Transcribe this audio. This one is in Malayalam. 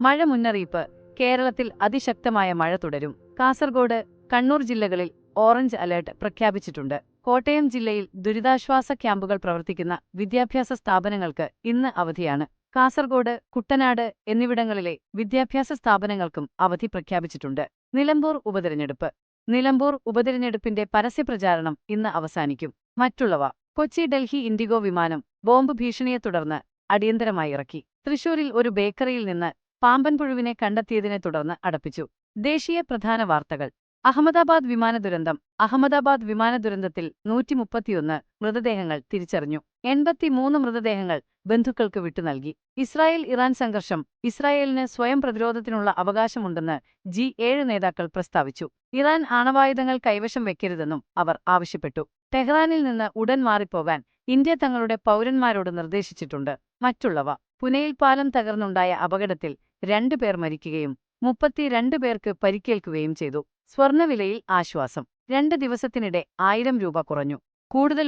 മഴ മുന്നറിയിപ്പ്. കേരളത്തിൽ അതിശക്തമായ മഴ തുടരും. കാസർഗോഡ് കണ്ണൂർ ജില്ലകളിൽ ഓറഞ്ച് അലേർട്ട് പ്രഖ്യാപിച്ചിട്ടുണ്ട്. കോട്ടയം ജില്ലയിൽ ദുരിതാശ്വാസ ക്യാമ്പുകൾ പ്രവർത്തിക്കുന്ന വിദ്യാഭ്യാസ സ്ഥാപനങ്ങൾക്ക് ഇന്ന് അവധിയാണ്. കാസർഗോഡ് കുട്ടനാട് എന്നിവിടങ്ങളിലെ വിദ്യാഭ്യാസ സ്ഥാപനങ്ങൾക്കും അവധി പ്രഖ്യാപിച്ചിട്ടുണ്ട്. നിലമ്പൂർ ഉപതെരഞ്ഞെടുപ്പ്. നിലമ്പൂർ ഉപതെരഞ്ഞെടുപ്പിന്റെ പരസ്യപ്രചാരണം ഇന്ന് അവസാനിക്കും. മറ്റുള്ളവ. കൊച്ചി ഡൽഹി ഇൻഡിഗോ വിമാനം ബോംബ് ഭീഷണിയെ തുടർന്ന് അടിയന്തരമായി ഇറക്കി. തൃശൂരിൽ ഒരു ബേക്കറിയിൽ നിന്ന് പാമ്പൻ പുഴുവിനെ കണ്ടെത്തിയതിനെ തുടർന്ന് അടപ്പിച്ചു. ദേശീയ പ്രധാന വാർത്തകൾ. അഹമ്മദാബാദ് വിമാന ദുരന്തം. അഹമ്മദാബാദ് വിമാന ദുരന്തത്തിൽ നൂറ്റിമുപ്പത്തിയൊന്ന് മൃതദേഹങ്ങൾ തിരിച്ചറിഞ്ഞു. എൺപത്തിമൂന്ന് മൃതദേഹങ്ങൾ ബന്ധുക്കൾക്ക് വിട്ടുനൽകി ഇസ്രായേൽ ഇറാൻ സംഘർഷം. ഇസ്രായേലിന് സ്വയം പ്രതിരോധത്തിനുള്ള അവകാശമുണ്ടെന്ന് ജി ഏഴ് നേതാക്കൾ പ്രസ്താവിച്ചു. ഇറാൻ ആണവായുധങ്ങൾ കൈവശം വെക്കരുതെന്നും അവർ ആവശ്യപ്പെട്ടു. ടെഹ്റാനിൽ നിന്ന് ഉടൻ മാറിപ്പോകാൻ ഇന്ത്യ തങ്ങളുടെ പൗരന്മാരോട് നിർദ്ദേശിച്ചിട്ടുണ്ട്. മറ്റുള്ളവ. പുനയിൽ പാലം തകർന്നുണ്ടായ അപകടത്തിൽ രണ്ടു പേർ മരിക്കുകയും മുപ്പത്തിരണ്ട് പേർക്ക് പരിക്കേൽക്കുകയും ചെയ്തു. സ്വർണവിലയിൽ ആശ്വാസം. രണ്ട് ദിവസത്തിനിടെ ആയിരം രൂപ കുറഞ്ഞു. കൂടുതൽ